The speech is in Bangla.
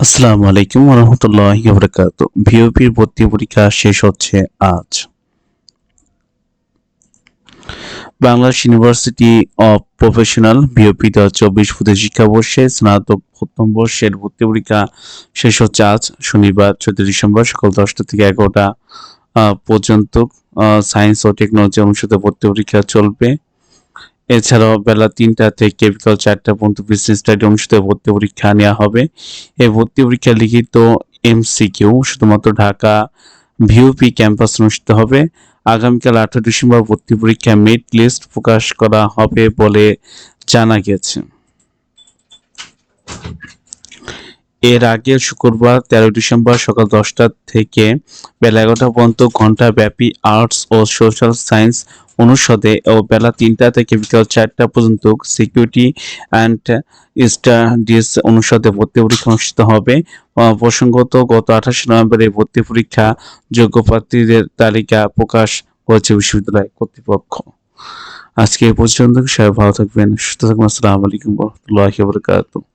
আসসালামু আলাইকুম রহমতুল্লাহ বরকাত ভিওপির ভর্তি পরীক্ষা শেষ হচ্ছে আজ। বাংলাদেশ ইউনিভার্সিটি অফ প্রফেশনাল ভিওপি দু চব্বিশ পঁচিশ শিক্ষাবর্ষে স্নাতক প্রথম বর্ষের ভর্তি পরীক্ষা শেষ হচ্ছে আজ, শনিবার, চোদ্দ ডিসেম্বর সকাল দশটা থেকে এগারোটা পর্যন্ত সায়েন্স ও টেকনোলজি অনুষদে ভর্তি পরীক্ষা চলবে। এছাড়াও বেলা তিনটা থেকে বিকাল চারটা পর্যন্ত বিজনেস স্টাডি অনুষ্ঠিত ভর্তি পরীক্ষা নেওয়া হবে। এই ভর্তি পরীক্ষা লিখিত এমসিকিউ শুধুমাত্র ঢাকা ভিউপি ক্যাম্পাস অনুষ্ঠিত হবে। আগামীকাল আঠারো ডিসেম্বর ভর্তি পরীক্ষা মেরিট লিস্ট প্রকাশ করা হবে বলে জানা গেছে এর আগে শুক্রবার তেরো ডিসেম্বর সকাল দশটা থেকে বেলা এগারোটা পর্যন্ত ঘণ্টা ব্যাপী আর্টস ও সোশ্যাল সায়েন্স অনুষদে ও বেলা তিনটা থেকে বিকাল চারটা পর্যন্ত সিকিউরিটি অ্যান্ড স্টাডিজ অনুষদে ভর্তি পরীক্ষা অনুষ্ঠিত হবে। প্রসঙ্গত গত আঠাশে নভেম্বরে ভর্তি পরীক্ষা যোগ্য প্রার্থীদের তালিকা প্রকাশ করেছে বিশ্ববিদ্যালয় কর্তৃপক্ষ। আজকে এই পর্যন্ত সবাই ভালো থাকবেন, সুস্থ থাকবেন, আসসালামু আলাইকুম রহমতুল্লাহি ওয়া বারাকাতুহু।